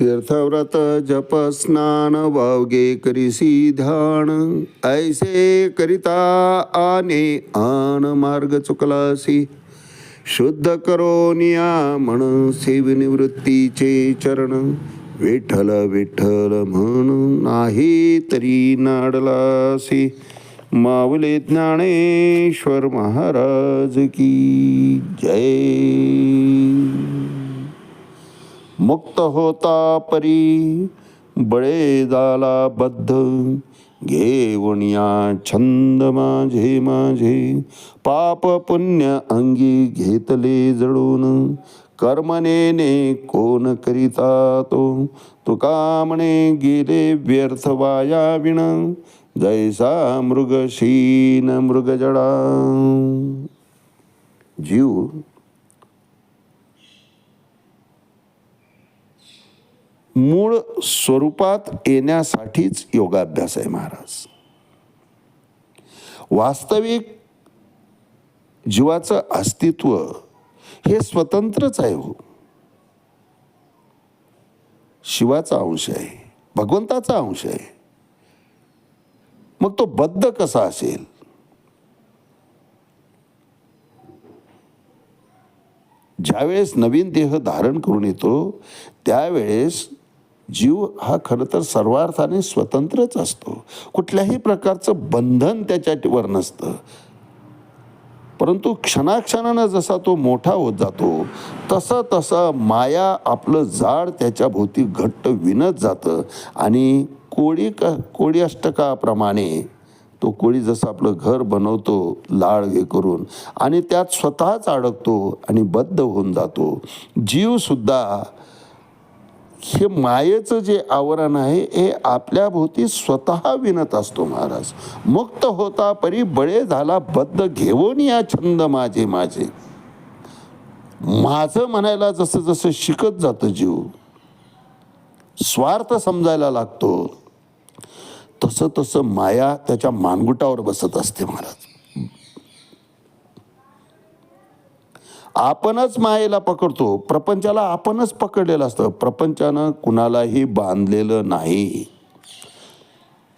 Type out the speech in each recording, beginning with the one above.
तीर्थव्रत जप स्नान वावगे करिसी ध्यान ऐसे करिता आने आन मार्ग चुकलासी. शुद्ध करो निया म्हण सेव निवृत्तीचे चरण. विठ्ठल विठ्ठल म्हणून नाही तरी नाडलासी. माऊले ज्ञानेश्वर महाराज की जय. मुक्त होता परी बळे झाला बद्ध घेवणिया छंद माझे माझे. पाप पुण्य अंगी घेतले जळून. कर्मनेने कोण करिता तो? तुका म्हणे गेले व्यर्थ वाया विण. जैसा मृग शीन मृग जडा जीव मूळ स्वरूपात येण्यासाठीच योगाभ्यास आहे महाराज. वास्तविक जीवाचं अस्तित्व हे स्वतंत्रच आहे हो. शिवाचा अंश आहे भगवंताचा अंश आहे. मग तो बद्ध कसा असेल? ज्यावेळेस नवीन देह धारण करून येतो त्यावेळेस जीव हा खरं तर सर्वार्थाने स्वतंत्रच असतो. कुठल्याही प्रकारचं बंधन त्याच्यावर नसतं. परंतु क्षणाक्षणानं जसा तो मोठा होत जातो तसं तसं माया आपलं जाड त्याच्याभोवती घट्ट विणत जातं आणि कोळी क कोळी अष्टकाप्रमाणे तो कोळी जसं आपलं घर बनवतो लाळ हे करून आणि त्यात स्वतःच अडकतो आणि बद्ध होऊन जातो. जीवसुद्धा हे मायेचं जे आवरण आहे हे आपल्या भोवती स्वतः विणत असतो महाराज. मुक्त होता परी बळे झाला बद्ध घेऊन या छंद माझे माझे. माझं म्हणायला जसं जसं शिकत जातं जीव स्वार्थ समजायला लागतो तसं तसं माया त्याच्या मानगुटावर बसत असते महाराज. आपणच मायेला पकडतो. प्रपंचाला आपणच पकडलेलं असतं. प्रपंचानं कुणालाही बांधलेलं नाही.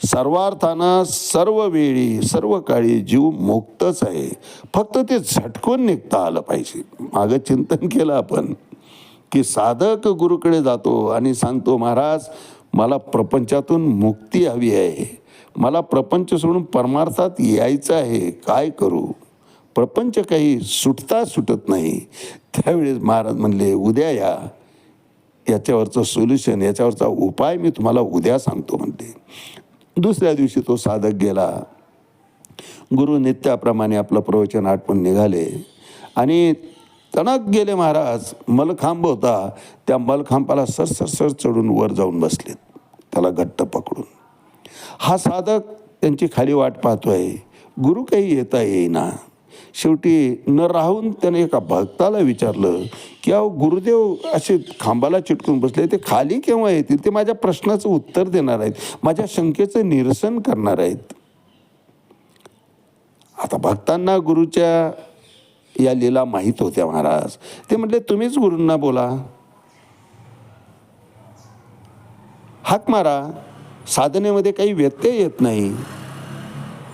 सर्वार्थानं सर्व वेळी सर्व काळी जीव मुक्तच आहे. फक्त ते झटकून निघता आलं पाहिजे. मागं चिंतन केलं आपण की साधक गुरुकडे जातो आणि सांगतो महाराज मला प्रपंचातून मुक्ती हवी आहे. मला प्रपंच सोडून परमार्थात यायचं आहे. काय करू? प्रपंच काही सुटता सुटत नाही. त्यावेळेस महाराज म्हणले उद्या या. याच्यावरचं सोल्युशन याच्यावरचा उपाय मी तुम्हाला उद्या सांगतो म्हणते दुसऱ्या दिवशी तो साधक गेला. गुरु नित्याप्रमाणे आपलं प्रवचन आठवण निघाले. आणि तणक गेले महाराज. मलखांब होता. त्या मलखांबाला सर सर सर चढून वर जाऊन बसलेत. त्याला घट्ट पकडून. हा साधक त्यांची खाली वाट पाहतोय. गुरु काही येता येईना. शेवटी न राहून त्याने एका भक्ताला विचारलं की अहो गुरुदेव असे खांबाला चिटकून बसले ते खाली केव्हा येतील? ते माझ्या प्रश्नाचं उत्तर देणार आहेत माझ्या शंकेचं निरसन करणार आहेत. आता भक्तांना गुरुच्या या लीला माहीत होत्या महाराज. ते म्हटले तुम्हीच गुरूंना बोला. हाक मारा साधनेमध्ये काही व्यत्यय येत नाही.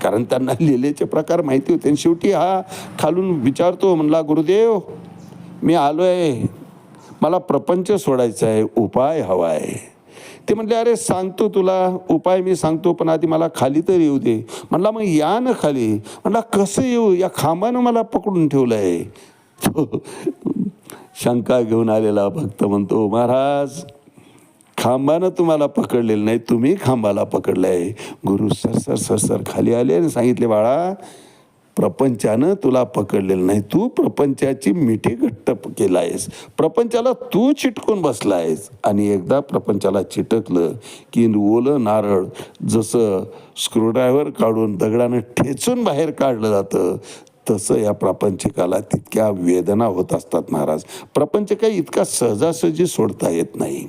कारण त्यांना लिहिलेचे प्रकार माहिती होते. आणि शेवटी हा खालून विचारतो म्हणला गुरुदेव मी आलो आहे मला प्रपंच सोडायचा आहे. उपाय हवा आहे. ते म्हणले अरे सांगतो तुला. उपाय मी सांगतो पण आधी मला खाली तर येऊ दे. म्हणला मग या ना खाली. म्हणला कसं येऊ? या खांबानं मला पकडून ठेवलं आहे शंका घेऊन आलेला भक्त म्हणतो महाराज खांबानं तुम्हाला पकडलेलं नाही तुम्ही खांबाला पकडलं आहे गुरु सरसर सरसर खाली आले आणि सांगितले बाळा प्रपंचानं तुला पकडलेलं नाही तू प्रपंचाची मिठी घट्ट केला आहेस प्रपंचाला तू चिटकून बसला आहेस आणि एकदा प्रपंचाला चिटकलं की ओलं नारळ जसं स्क्रूड्रायव्हर काढून दगडानं ठेचून बाहेर काढलं जातं तसं या प्रापंचिकाला तितक्या वेदना होत असतात महाराज. प्रपंच काही इतका सहजासहजी सोडता येत नाही.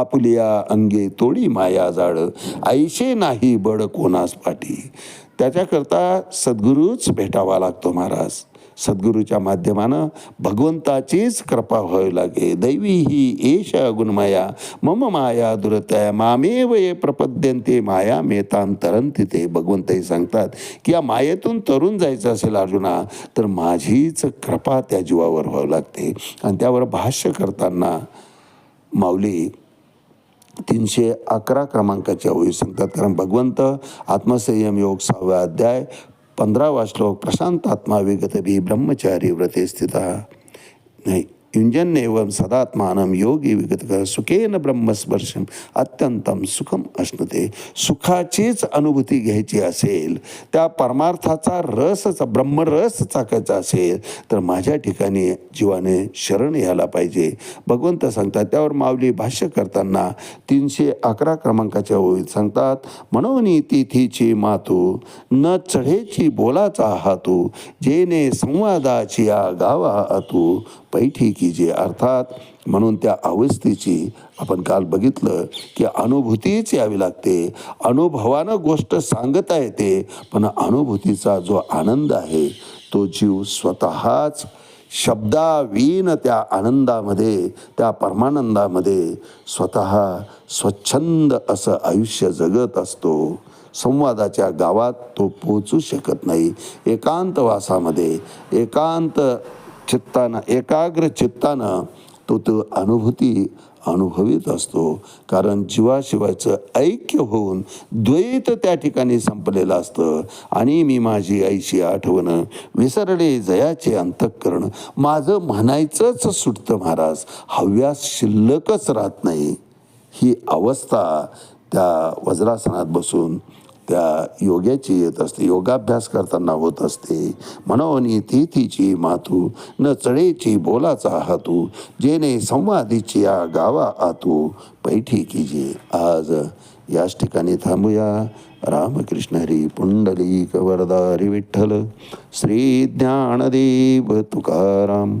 आपुलिया अंगे तोडी माया जाड आईशे नाही बड कोणास पाठी. त्याच्याकरता सद्गुरूच भेटावा लागतो महाराज. सद्गुरूच्या माध्यमानं भगवंताचीच कृपा व्हावी लागे. दैवी ही एश गुणमाया मम माया दुरतया. मामेव ये प्रपद्यंते माया मेतान तरंती ते. भगवंतही सांगतात की या मायेतून तरुण जायचं असेल अर्जुना तर माझीच कृपा त्या जीवावर व्हावं लागते. आणि त्यावर भाष्य करताना माऊली तीनशे अकरा क्रमांकाच्या ओळी सांगतात. कारण भगवंत आत्मसंयम योग सहावा अध्याय पंधरावा श्लोक प्रशांत आत्मा विगत बी ब्रह्मचारी व्रते स्थित. नाही युंजन एवं योगी विगत सुखेन ब्रह्मस्पर्शम अत्यंतम सुखम असणते सुखाचीच अनुभूती घ्यायची असेल त्या परमार्थाचा रसचा ब्रह्मरस चाकायचा असेल तर माझ्या ठिकाणी जीवाने शरण यायला पाहिजे. भगवंत सांगतात त्यावर माऊली भाष्य करताना तीनशे अकरा क्रमांकाच्या ओळीत सांगतात म्हणून तिथीची मातू न चढेची बोलाचा हातू जेने संवादाची या गावा आतू पैठी की जे अर्थात म्हणून त्या अवस्थेची आपण काल बघितलं की अनुभूतीच यावी लागते. अनुभवानं गोष्ट सांगता येते पण अनुभूतीचा जो आनंद आहे तो जीव स्वतःच शब्दावीन त्या आनंदामध्ये त्या परमानंदामध्ये स्वतः स्वच्छंद असं आयुष्य जगत असतो. संवादाच्या गावात तो पोचू शकत नाही. एकांतवासामध्ये एकांत चित्तानं एकाग्र चित्तानं तो तो अनुभूती अनुभवित असतो. कारण जीवाशिवायचं ऐक्य होऊन द्वैत त्या ठिकाणी संपलेलं असतं. आणि मी माझी आईची आठवण विसरले जयाचे अंतःकरण माझं म्हणायचंच सुटतं महाराज हव्यास शिल्लकच राहत नाही. ही अवस्था त्या वज्रासनात बसून त्या योग्याची येत असते योगाभ्यास करताना होत असते. म्हणून तिथीची मातू न चढेची बोलाचा हातू जेने संवादीची या गावा आतू. पैठी कीजे आज. याच ठिकाणी थांबूया. रामकृष्ण हरी पुंडली कवरदारी विठ्ठल. श्री ज्ञानदेव तुकाराम.